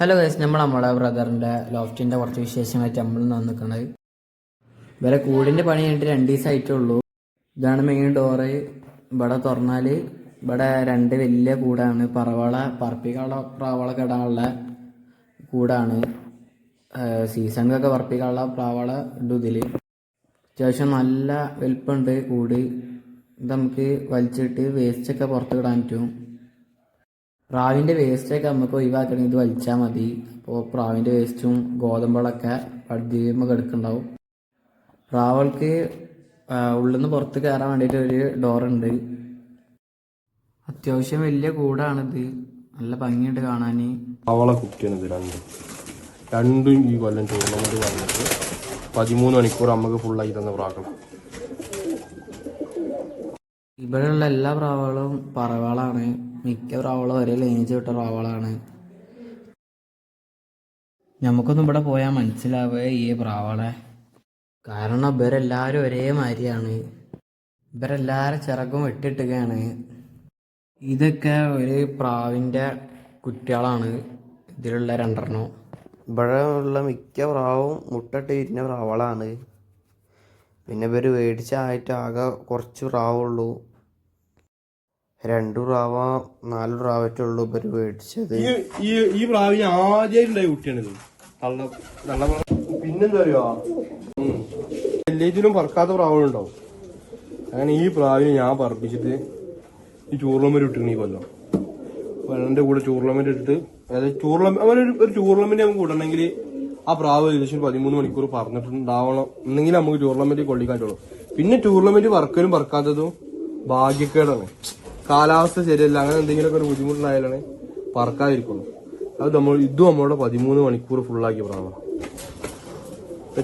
Hello guys നമ്മൾ നമ്മളെ ബ്രദറിന്റെ ലോഫ്റ്റിന്റെ കുറച്ച് വിശേഷമായിട്ട് നമ്മൾ നിൽക്കുന്നത് ഇവരെ കൂടിന്റെ പണി കഴിഞ്ഞിട്ട് രണ്ട് ദിവസമായിട്ടുള്ളൂ ഇതാണ് മെയിൻ ഡോറ് ഇവിടെ തുറന്നാൽ ഇവിടെ രണ്ട് വലിയ കൂടാണ്. പറവള പറപ്പിക്കാള പ്രാവള കിടാനുള്ള കൂടാണ്. സീസണിലൊക്കെ പറപ്പിക്കാനുള്ള പ്രാവള ഉണ്ട് ഇതിൽ അത്യാവശ്യം നല്ല വലിപ്പമുണ്ട് കൂട്. ഇത് നമുക്ക് വലിച്ചിട്ട് വേസ്റ്റൊക്കെ പുറത്ത് കിടാൻ പറ്റും. പ്രാവിന്റെ വേസ്റ്റൊക്കെ നമുക്ക് ഒഴിവാക്കണമെങ്കിൽ ഇത് വലിച്ചാൽ മതി. അപ്പോൾ പ്രാവിന്റെ വേസ്റ്റും ഗോതമ്പുകളൊക്കെ പടുതിയുമ്പോൾ കിടക്കുന്നുണ്ടാവും. പ്രാവൾക്ക് ഉള്ളിൽ നിന്ന് പുറത്ത് കയറാൻ വേണ്ടിയിട്ട് ഒരു ഡോറുണ്ട് അത്യാവശ്യം വലിയ കൂടാണിത്. നല്ല ഭംഗിയുണ്ട് കാണാൻ അവളെ കുക്കിയാണിത് രണ്ടും. രണ്ടും ഈ കൊല്ലം ടൂർണമെന്റ് വന്നിട്ട് പതിമൂന്ന് മണിക്കൂർ നമുക്ക് ഫുള്ളായി തന്ന പ്രാക്കണം ഇവിടെയുള്ള എല്ലാ പ്രാവുകളും പറവകളാണ് മിക്ക പ്രാവുകളും ഒരേ ലൈനേജ് വിട്ട പ്രാവുകളാണ്. നമുക്കൊന്നും ഇവിടെ പോയാൽ മനസ്സിലാവേ ഈ പ്രാവളെ കാരണം ഇവരെല്ലാവരും ഒരേ മാതിരിയാണ്. ഇവരെല്ലാവരും ചിറകും വെട്ടിട്ടുകയാണ് ഇതൊക്കെ ഒരു പ്രാവിന്റെ കുട്ടികളാണ് ഇതിലുള്ള രണ്ടെണ്ണം. ഇവിടെ ഉള്ള മിക്ക പ്രാവും മുട്ടിട്ട് ഇരുന്ന പ്രാവുകളാണ്. പിന്നെ ഇവർ മേടിച്ചായിട്ട് ആകെ കുറച്ച് പ്രാവുള്ളൂ. രണ്ടു പ്രാവ നാല് പ്രാവറ്റേ ഉള്ളൂ ഇവർ മേടിച്ചത് ഈ ഈ പ്രാവിന് ആദ്യമായിട്ടുണ്ടായ കുട്ടിയാണിത്. നല്ല നല്ല പിന്നെന്താ അറിയോ എല്ലാറ്റിനും പറക്കാത്ത പ്രാവുകളുണ്ടാവും. അങ്ങനെ ഈ പ്രാവിനെ ഞാൻ പറപ്പിച്ചിട്ട് ഈ ചൂർണമ്മര് ഇട്ടിരുന്നു ഈ കൊല്ലം. വെള്ളന്റെ കൂടെ ടൂർണമെന്റ് ഇട്ടിട്ട് അതായത് ടൂർണമെന്റ് അവന് ഒരു- ടൂർണമെന്റ് നമുക്ക് വിടണമെങ്കിൽ ആ പ്രാവ് ഏകദേശം പതിമൂന്ന് മണിക്കൂർ പറഞ്ഞിട്ടുണ്ടാവണം. എന്നെങ്കിൽ നമുക്ക് ടൂർണമെന്റ് കൊള്ളിക്കാറ്റുള്ളൂ പിന്നെ ടൂർണമെന്റ് വർക്കലും പറക്കാത്തതും ഭാഗ്യക്കേടാണ്. കാലാവസ്ഥ ശരിയല്ല. അങ്ങനെ എന്തെങ്കിലുമൊക്കെ ഒരു ബുദ്ധിമുട്ടുണ്ടായാലാണ് പറക്കാതിരിക്കുള്ളൂ അത് നമ്മൾ ഇതും നമ്മളുടെ പതിമൂന്ന് മണിക്കൂർ ഫുള്ളാക്കി പ്രാവാണ്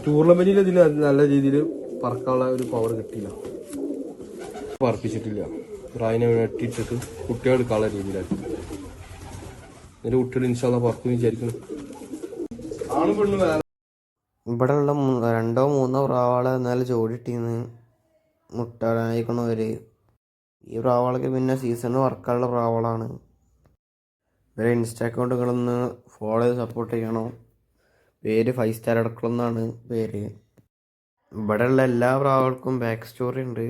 ടൂർണമെന്റിൽ ഇതിന് നല്ല രീതിയിൽ പറക്കാനുള്ള ഒരു പവർ കിട്ടിയില്ല. പറപ്പിച്ചിട്ടില്ല പ്രായനെ വെട്ടിയിട്ടിട്ട് കുട്ടികൾ എടുക്കാനുള്ള രീതിയിലാക്കി. എന്റെ കുട്ടികൾ ഇൻഷാല്ല പറക്കും വിചാരിക്കണം ഇവിടെ ഉള്ള രണ്ടോ മൂന്നോ പ്രാവുകളെ എന്നാലും ജോഡിട്ടീന്ന് മുട്ടാനായിക്കണവര് ഈ പ്രാവുകളൊക്കെ പിന്നെ സീസണിൽ വർക്കാനുള്ള പ്രാവളാണ്. ഇവരെ ഇൻസ്റ്റാ അക്കൗണ്ടുകളൊന്ന് ഫോളോ ചെയ്ത് സപ്പോർട്ട് ചെയ്യണം. പേര് ഫൈവ് സ്റ്റാർ അടക്കണം എന്നാണ് പേര്. ഇവിടെയുള്ള എല്ലാ പ്രാവുകൾക്കും ബാക്ക് സ്റ്റോറി ഉണ്ട്.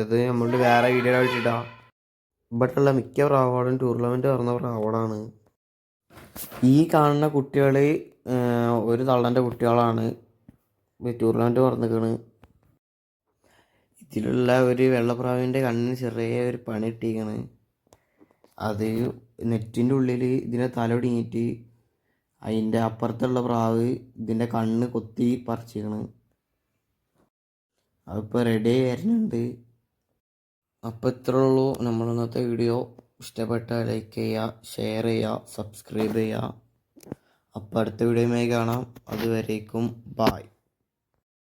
ഇത് നമ്മളുടെ വേറെ വീഡിയോ ആയിട്ടിടാം ഇവിടെയുള്ള മിക്ക പ്രാവുകളും ടൂർണമെന്റ് പറഞ്ഞ പ്രാവുകളാണ് ഈ കാണുന്ന കുട്ടികൾ ഒരു തള്ളന്റെ കുട്ടികളാണ് ടൂർണമെന്റ് പറഞ്ഞിരിക്കണ് ഇതിലുള്ള ഒരു വെള്ളപ്രാവിന്റെ കണ്ണിന് ചെറിയ ഒരു പണി ഇട്ടിരിക്കണ് അത് നെറ്റിന്റെ ഉള്ളിൽ ഇതിനെ തലൊടിങ്ങിയിട്ട് അതിന്റെ അപ്പുറത്തുള്ള പ്രാവ് ഇതിന്റെ കണ്ണ് കൊത്തി പറിച്ചിരിക്കണ് അതിപ്പോൾ റെഡി ആയി വരുന്നുണ്ട്. അപ്പോൾ ഇത്രയുള്ളൂ നമ്മൾ ഇന്നത്തെ വീഡിയോ ഇഷ്ടപ്പെട്ടാൽ ലൈക്ക് ചെയ്യുക ഷെയർ ചെയ്യുക സബ്സ്ക്രൈബ് ചെയ്യുക. അപ്പോൾ അടുത്ത വീഡിയോയുമായി കാണാം. അതുവരേക്കും ബായ്